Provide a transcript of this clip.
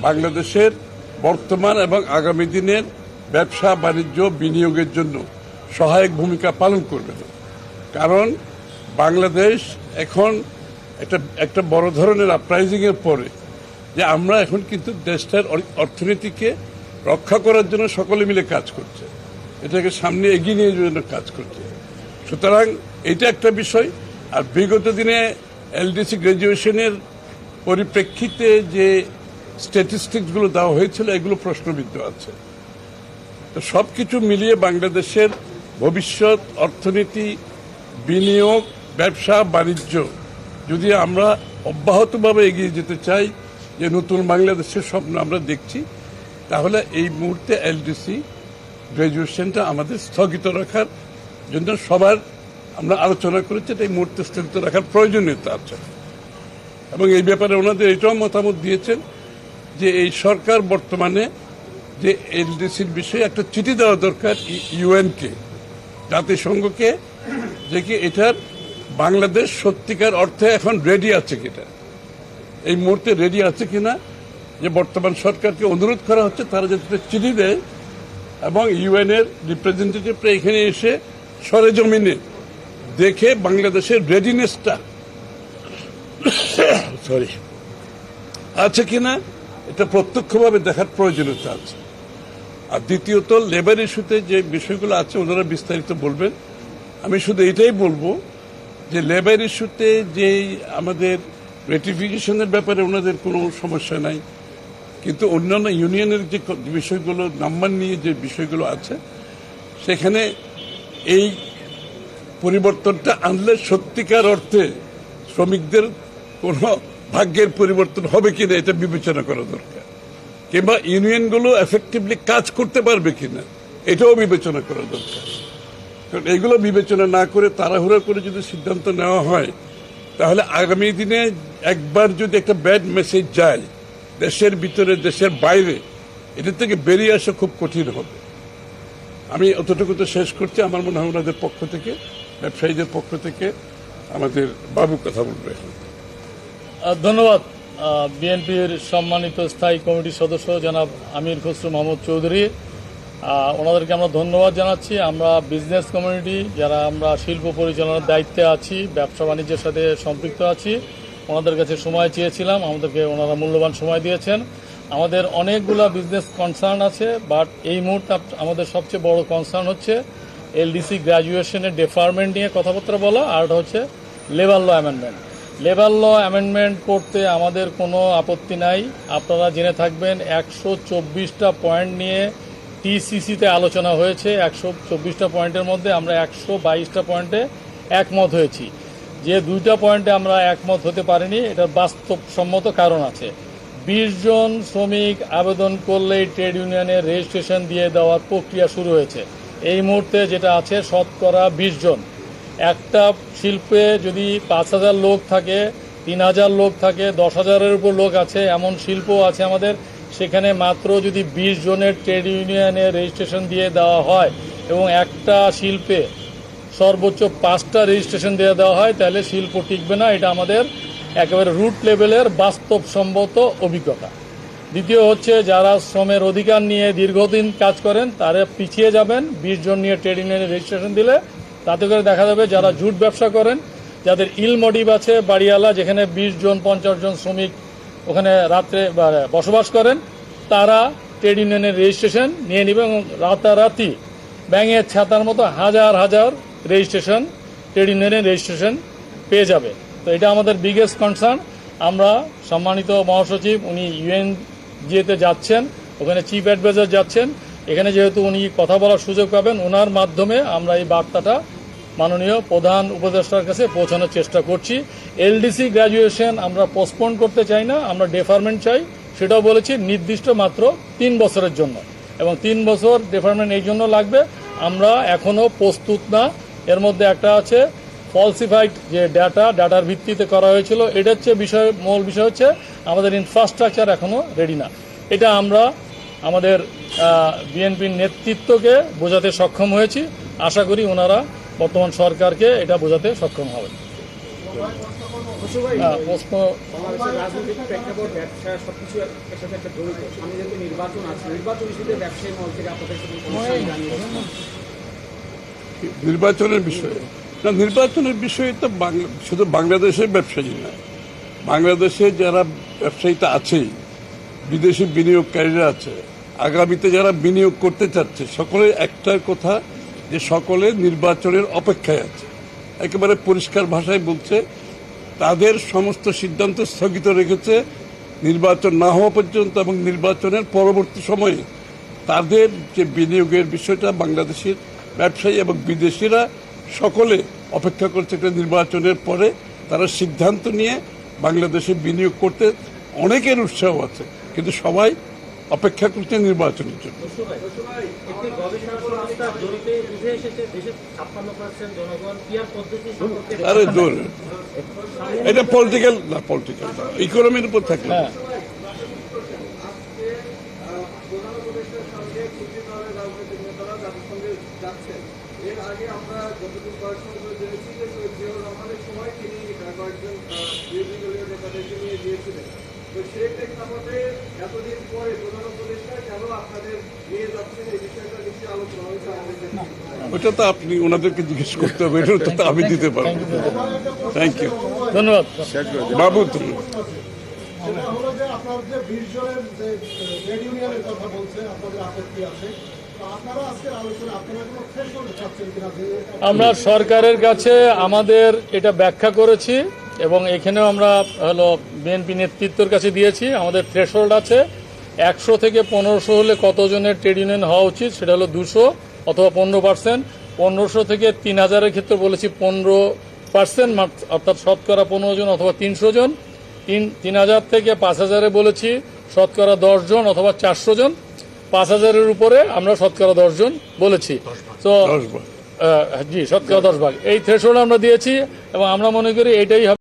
বাংলাদেশের বর্তমান এবং আগামী দিনের ব্যবসা বাণিজ্য বিনিয়োগের জন্য সহায়ক ভূমিকা পালন করবে। না কারণ বাংলাদেশ এখন একটা একটা বড় ধরনের আপরাইজিংয়ের পরে যে আমরা এখন কিন্তু দেশটার অর্থনীতিকে রক্ষা করার জন্য সকলে মিলে কাজ করছে। এটাকে সামনে এগিয়ে নিয়ে যাওয়ার জন্য কাজ করছে। সুতরাং এটা একটা বিষয়। আর বিগত দিনে এলডিসি গ্র্যাজুয়েশনের পরিপ্রেক্ষিতে যে স্ট্যাটিস্টিক্সগুলো দেওয়া হয়েছিল, এগুলো প্রশ্নবিদ্ধ আছে। তো সব কিছু মিলিয়ে বাংলাদেশের ভবিষ্যৎ, অর্থনীতি, বিনিয়োগ, ব্যবসা, বাণিজ্য, যদি আমরা অব্যাহতভাবে এগিয়ে যেতে চাই, যে নতুন বাংলাদেশের স্বপ্ন আমরা দেখছি, তাহলে এই মুহূর্তে এলডিসি গ্র্যাজুয়েশনটা আমাদের স্থগিত রাখার জন্য সবার আমরা আলোচনা করেছি, এটা এই মুহূর্তে স্থগিত রাখার প্রয়োজনীয়তা আছে। এবং এই ব্যাপারে ওনাদের এটাও মতামত দিয়েছেন যে এই সরকার বর্তমানে যে এলডিসির বিষয়ে একটা চিঠি দেওয়া দরকার ইউএনকে, জাতিসংঘকে, যে কি এটার বাংলাদেশ সত্যিকার অর্থে এখন রেডি আছে কিনা। এই মুহূর্তে রেডি আছে কিনা, যে বর্তমান সরকারকে অনুরোধ করা হচ্ছে, তারা যাতে চিঠি দেয় এবং ইউএন এর রিপ্রেজেন্টেটিভরা এখানে এসে সরেজমিনে দেখে বাংলাদেশের রেডিনেসটা সরি আছে কিনা। এটা প্রত্যক্ষভাবে দেখার প্রয়োজনীয়তা আছে। আর দ্বিতীয়ত লেবার ইস্যুতে যে বিষয়গুলো আছে, ওনারা বিস্তারিত বলবেন। আমি শুধু এটাই বলব যে লেবার ইস্যুতে যে আমাদের রেটিফিকেশনের ব্যাপারে ওনাদের কোনো সমস্যা নাই। কিন্তু অন্যান্য ইউনিয়নের যে বিষয়গুলো নাম্বার নিয়ে যে বিষয়গুলো আছে, সেখানে এই পরিবর্তনটা আনলে সত্যিকার অর্থে শ্রমিকদের কোনো ভাগ্যের পরিবর্তন হবে কিনা এটা বিবেচনা করা দরকার। কিংবা ইউনিয়নগুলো এফেক্টিভলি কাজ করতে পারবে কিনা, এটাও বিবেচনা করা দরকার। কারণ এগুলো বিবেচনা না করে তাড়াহুড়া করে যদি সিদ্ধান্ত নেওয়া হয়, তাহলে আগামী দিনে একবার যদি একটা ব্যাড মেসেজ যায়, দেশের ভিতরে, দেশের বাইরে, এটা থেকে বেরিয়ে আসা খুব কঠিন হবে। আমি অতটুকু তো শেষ করছি, আমার মনে হয় ওনাদের পক্ষ থেকে, ব্যবসায়ীদের পক্ষ থেকে আমাদের বাবু কথা বলবে এখন। ধন্যবাদ বিএনপির সম্মানিত স্থায়ী কমিটির সদস্য জনাব আমির খসরু মোহাম্মদ চৌধুরী। ওনাদেরকে আমরা ধন্যবাদ জানাচ্ছি। আমরা বিজনেস কমিউনিটি যারা আমরা শিল্প পরিচালনার দায়িত্বে আছি, ব্যবসা বাণিজ্যের সাথে সম্পৃক্ত আছি, ওনাদের কাছে সময় চেয়েছিলাম, আমাদেরকে ওনারা মূল্যবান সময় দিয়েছেন। আমাদের অনেকগুলো বিজনেস কনসার্ন আছে বাট এই মুহূর্তে আমাদের সবচেয়ে বড় কনসার্ন হচ্ছে এলডিসি গ্র্যাজুয়েশনের ডেফারমেন্ট নিয়ে কথাবার্তা বলা, আর হচ্ছে labour law amendment labour law amendment করতে আমাদের কোনো আপত্তি নাই। আপনারা জেনে থাকবেন, একশো চব্বিশটা পয়েন্ট নিয়ে টিসিসিতে আলোচনা হয়েছে। একশো চব্বিশটা পয়েন্টের মধ্যে আমরা একশো বাইশটা পয়েন্টে একমত হয়েছি। যে দুইটা পয়েন্টে আমরা একমত হতে পারিনি, এটার বাস্তবসম্মত কারণ আছে। বিশ জন শ্রমিক আবেদন করলেই ট্রেড ইউনিয়নের রেজিস্ট্রেশন দিয়ে দেওয়ার প্রক্রিয়া শুরু হয়েছে। এই মুহূর্তে যেটা আছে, শতকরা বিশ জন। একটা শিল্পে যদি পাঁচ হাজার লোক থাকে, তিন হাজার লোক থাকে, দশ হাজারের উপর লোক আছে, এমন শিল্প আছে আমাদের। সেখানে মাত্র যদি বিশ জনের ট্রেড ইউনিয়নে রেজিস্ট্রেশন দিয়ে দেওয়া হয় এবং একটা শিল্পে সর্বোচ্চ পাঁচটা রেজিস্ট্রেশন দিয়ে দেওয়া হয়, তাহলে শিল্প টিকবে না। এটা আমাদের একেবারে রুট লেভেলের বাস্তবসম্মত অভিজ্ঞতা। দ্বিতীয় হচ্ছে, যারা শ্রমের অধিকার নিয়ে দীর্ঘদিন কাজ করেন, তারা পিছিয়ে যাবেন। বিশ জন নিয়ে ট্রেড ইউনিয়নে রেজিস্ট্রেশন দিলে তাতে করে দেখা যাবে যারা জুট ব্যবসা করেন, যাদের ইল মডিব আছে বাড়িওয়ালা, যেখানে বিশ জন, পঞ্চাশ জন শ্রমিক ওখানে রাত্রে বসবাস করেন, তারা ট্রেড ইউনিয়নের রেজিস্ট্রেশন নিয়ে নেবে এবং রাতারাতি ব্যাঙের ছাতার মতো হাজার হাজার রেজিস্ট্রেশন, ট্রেড ইউনিয়নের রেজিস্ট্রেশন পেয়ে যাবে। তো এটা আমাদের বিগেস্ট কনসার্ন আমরা সম্মানিত মহাসচিব, উনি ইউএন জিএতে যাচ্ছেন, ওখানে চিফ অ্যাডভাইজার যাচ্ছেন। এখানে যেহেতু উনি কথা বলার সুযোগ পাবেন ওনার মাধ্যমে আমরা এই বার্তাটা মাননীয় প্রধান উপদেষ্টার কাছে পৌঁছানোর চেষ্টা করছি। এলডিসি গ্র্যাজুয়েশন আমরা পোস্টপোন করতে চাই না, আমরা ডেফারমেন্ট চাই। সেটাও বলেছি, নির্দিষ্ট মাত্র তিন বছরের জন্য। এবং তিন বছর ডেফারমেন্ট এই জন্য লাগবে। আমরা এখনও প্রস্তুত না। এর মধ্যে একটা আছে ফলসিফাইড যে ডাটা ডাটার ভিত্তিতে করা হয়েছিল। এটা হচ্ছে বিষয়, মূল বিষয় হচ্ছে, আমাদের ইনফ্রাস্ট্রাকচার এখনও রেডি না। এটা আমরা আমাদের বিএনপির নেতৃত্বকে বোঝাতে সক্ষম হয়েছি। আশা করি ওনারা বর্তমান সরকারকে এটা বোঝাতে সক্ষম হবেন হ্যাঁ, প্রশ্ন রাজনৈতিক প্রেক্ষাপট ব্যবসা সবকিছু এর একটা জড়িত। সামনে যেহেতু নির্বাচন আছে নির্বাচন ইস্যুতে ব্যবসায়ী মহল থেকে আপনাদের সাথে সমস্যা জানিয়েছে নির্বাচনের বিষয়ে। না নির্বাচনের বিষয়ে তো শুধু বাংলাদেশের ব্যবসায়ী না বাংলাদেশে যারা ব্যবসায়ীটা আছেই বিদেশি বিনিয়োগকারীরা আছে আগামীতে যারা বিনিয়োগ করতে চাচ্ছে সকলে একটাই কথা যে সকলে নির্বাচনের অপেক্ষায় আছে। একেবারে পরিষ্কার ভাষায় বলছে, তাদের সমস্ত সিদ্ধান্ত স্থগিত রেখেছে, নির্বাচন না হওয়া পর্যন্ত এবং নির্বাচনের পরবর্তী সময়ে তাদের যে বিনিয়োগের বিষয়টা, বাংলাদেশের ব্যবসায়ী এবং বিদেশিরা সকলে অপেক্ষা করছে একটা নির্বাচনের পরে, তারা সিদ্ধান্ত নিয়ে বাংলাদেশে বিনিয়োগ করতে অনেকের উৎসাহ আছে। কিন্তু সবাই অপেক্ষা করছে নির্বাচনের জন্য। আরে দূর এটা পলিটিক্যাল না পলিটিক্যাল না ইকোনমির উপর থাকলে। হ্যাঁ। এর আগে আমরা যতটুকু জেনেছি যে জিয়াউর রহমানের সময় তিনি কয়েকজন বিরোধী দলীয় নেতাদেরকে নিয়ে গিয়েছিলেন। তো সেই প্রেক্ষাপটে এতদিন পরে প্রধান উপদেষ্টা কেন আপনাদের নিয়ে যাচ্ছেন? এই বিষয়টা নিশ্চয়ই আলোচনা হয়েছে আমাদের ওটা তো আপনি ওনাদেরকে জিজ্ঞেস করতে হবে এটা তো আমি দিতে পারব। থ্যাংক ইউ ধন্যবাদ। বাবু তুমি হলো যে আপনার যে বিশ জনের যে ট্রেড ইউনিয়নের কথা বলছে আপনাদের আপত্তি আছে? তো আপনারা আজকের আলোচনা আপনারা কোনো থ্রেশহোল্ড চাচ্ছেন কিনা? যে আমরা সরকারের কাছে আমাদের এটা ব্যাখ্যা করেছি। এবং এখানেও আমরা হলো বিএনপি নেতৃত্বের কাছে দিয়েছি আমাদের থ্রেশহোল্ড আছে। একশো থেকে পনেরোশো হলে কতজনের ট্রেড ইউনিয়ন হওয়া উচিত সেটা হলো দুশো অথবা পনেরো পার্সেন্ট পনেরোশো থেকে তিন হাজারের ক্ষেত্রে বলেছি পনেরো পার্সেন্ট অর্থাৎ শতকরা পনেরো জন অথবা তিনশো জন। তিন তিন হাজার থেকে পাঁচ হাজারে বলেছি শতকরা দশ জন অথবা চারশো জন। পাঁচ হাজারের উপরে আমরা শতকরা দশ জন বলেছি তো জি শতকরা দশ ভাগ। এই থ্রেশহোল্ড আমরা দিয়েছি এবং আমরা মনে করি এটাই হবে